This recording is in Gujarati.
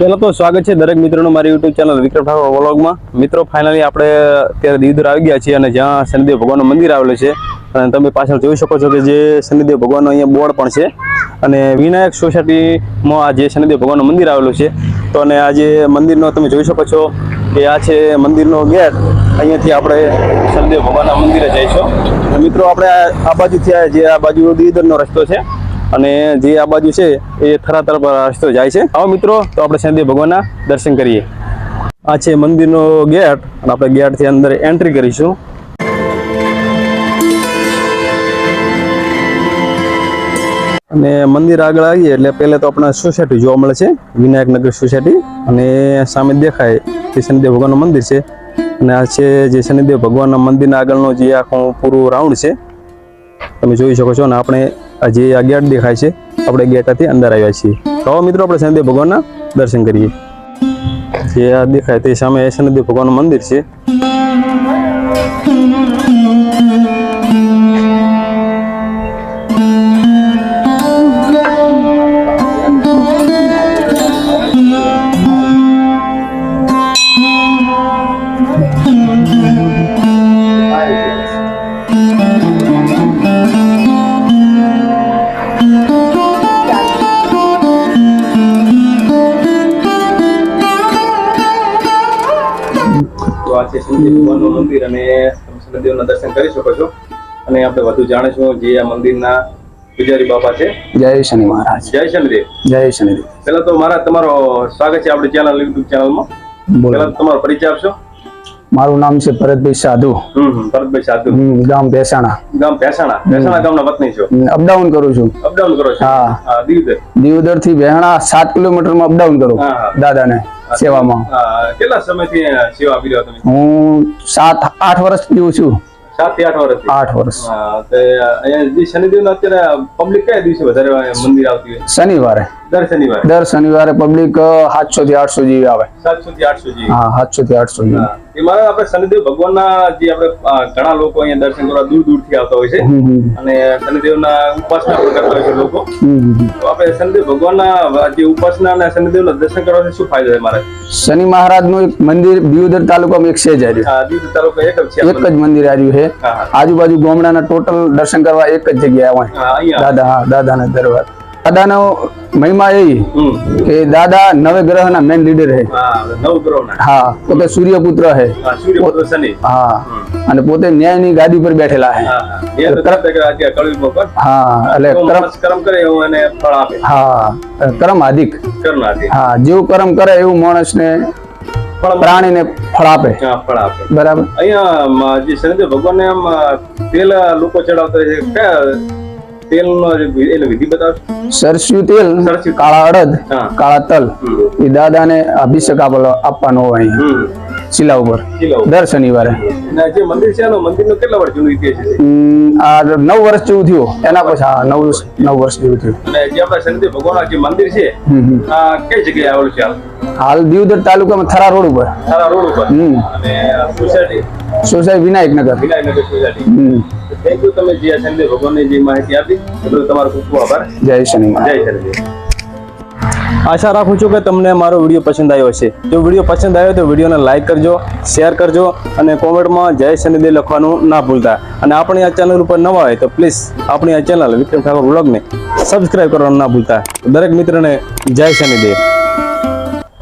પહેલા તો સ્વાગત છે દરેક મિત્રોનું મારી યુટ્યુબ ચેનલ વિક્રમ ઠાકોર વ્લોગમાં મિત્રો ફાઇનલી આપણે અત્યારે દીવદર આવી ગયા છીએ અને જ્યાં શનિદેવ ભગવાનનું મંદિર આવેલું છે. અને તમે પાછળ જોઈ શકો છો કે જે શનિદેવ ભગવાનનો અહીંયા બોર્ડ પણ છે. અને વિનાયક સોસાયટીમાં આ જે શનિદેવ ભગવાનનું મંદિર આવેલું છે. તો અને આ જે મંદિરનો તમે જોઈ શકો છો કે આ છે મંદિરનો ગેટ. અહીંયાથી આપણે શનિદેવ ભગવાનના મંદિરે જઈશું. મિત્રો, આપણે આ- બાજુથી જે આ બાજુ દીવદરનો રસ્તો છે અને જે આ બાજુ છે, એ થરા તરફ રસ્તો જાય છે. આવો મિત્રો, તો આપણે શનિદેવ ભગવાનના દર્શન કરીએ. આ છે મંદિરનો ગેટ, અને આપણે ગેટથી અંદર એન્ટ્રી કરીશું. અને મંદિર આગળ આવીએ, એટલે પહેલા તો આપણે સોસાયટી જોવા મળે છે, વિનાયકનગર સોસાયટી. અને સામે દેખાય તે શનિદેવ ભગવાનનું મંદિર છે. અને આ છે જે શનિદેવ ભગવાનના મંદિરના આગળનો જે આખો પૂરું રાઉન્ડ છે, તમે જોઈ શકો છો. અને આપણે આ જે આ ગેટ દેખાય છે, આપણે ગેટથી અંદર આવ્યા છીએ. તો મિત્રો, આપણે શનિદેવ ભગવાનના દર્શન કરીએ. જે આ દેખાય તે સામે શનિદેવ ભગવાનનું મંદિર છે. તો આ છે શનિદેવ ભગવાનનું મંદિર અને તમે શનિદેવના દર્શન કરી શકો છો. અને આપણે વધુ જાણીશું જે આ મંદિરના પૂજારી બાપા છે. જય શનિ મહારાજ. જય શનિદેવ જય શનિદેવ પહેલા તો મારા તમારો સ્વાગત છે આપણી ચેનલ યુટ્યુબ ચેનલમાં પહેલા તમારો પરિચય આપશો. મારું નામ છે ભરતભાઈ સાધુ. ભરતભાઈ સાધુ. ગામ ભેસાણા. ગામ ભેસાણા. ભેસાણા ગામના વતની છો? અપડાઉન કરું છું. અપડાઉન કરો છો? હા. હા દીવદર. દીવદરથી ભેણા સાત કિલોમીટરમાં અપડાઉન કરું દાદા ને દાદાને સેવામાં. કેટલા સમયથી સેવા આપી રહ્યો તમે? હું સાત આઠ વર્ષ જેવું છું. સાતથી આઠ વર્ષથી? આઠ વર્ષ. હા, તે અહીંયા શનિદેવના અત્યારે પબ્લિક કયા દિવસે વધારે મંદિર આવતી હોય? શનિવારે. દર શનિવારે? દર શનિવારે પબ્લિક 700 થી 800 જેવી આવે. 700 થી 800 જેવી. હા 700 થી 800 જેવી. હા. એ મારા આપણે શનિદેવ ભગવાનના જે આપણે ઘણા લોકો અહીંયા દર્શન કરવા દૂર દૂરથી આવતા હોય છે. અને શનિદેવના ઉપાસના પણ કરતા હોય છે લોકો. તો આપણે શનિદેવ ભગવાનના જે ઉપાસના અને શનિદેવના દર્શન કરવાથી શું ફાયદો છે મારે? શનિ મહારાજનું એક મંદિર દીવદર તાલુકામાં એક છે જ હાર્યું. આ દીવ તાલુકો એક જ છે એક જ મંદિર. આવ્યું છે. હા, હા. આજુબાજુ ગામડાના ટોટલ દર્શન કરવા એક જ જગ્યાએ આવે. હા, દાદા હા દાદાના દરબાર. દાદાનો મહિમા એ કે દાદા નવે ગ્રહના મેન લીડર હે. હા તો કે સૂર્યપુત્ર હા. હા અને પોતે ન્યાયની ગાદી પર બેઠેલા હે. હા એટલે કર્મ કર્મ કરે એવું એને ફળ આપે. હા કર્મ અધિક હા જેવું કર્મ કરે એવું માણસને ફળ પ્રાણીને ફળ આપે. ફળ આપે. બરાબર? અહીંયા જે શનિદેવ ભગવાનને આમ તેલ લોકો ચડાવતા છે કયા તેલનો વિ- વિધિ બતાવશો? સરસ્યું તેલ. કાળા અડદ કાળા તલ. એ દાદાને અભિષેક આપવાનો હોય અહીંયા. શિલા ઉપર. દર શનિવારે. જે મંદિર છે એનો મંદિરનો કેટલા વર્ષ જૂનો ઇતિહાસ છે? આ નવ વર્ષ જેવું થયું. એના પછી હા નવ નવ વર્ષ જેવું થયું. અને જે આપણા શનિદેવ ભગવાન જે મંદિર છે. આ કઈ જગ્યાએ આવેલું છે હાલ દીવદર તાલુકામાં થરા રોડ ઉપર. થરા રોડ ઉપર? હમ. અને society? Society Vinayaknagar. Vinayaknagar society. Hmm. Thank you તમે જે શનિદેવ ભગવાનની જે માહિતી આપી એ તમારો ખૂબ ખૂબ આભાર. જય શનિ જય શનિદેવ. આશા રાખું છું કે તમને મારો વીડિયો પસંદ આવ્યો હશે. જો વીડિયો પસંદ આવ્યો તો વિડીયોને લાઇક કરજો શેર કરજો અને કોમેન્ટમાં જય શનિદેવ લખવાનું ના ભૂલતા. અને આપણી આ ચેનલ ઉપર નવા હોય તો પ્લીઝ આપણી આ ચેનલ વિક્રમ ઠાકોર વ્લોગને સબસ્ક્રાઈબ કરવાનું ના ભૂલતા. દરેક મિત્રને જય શનિદેવ.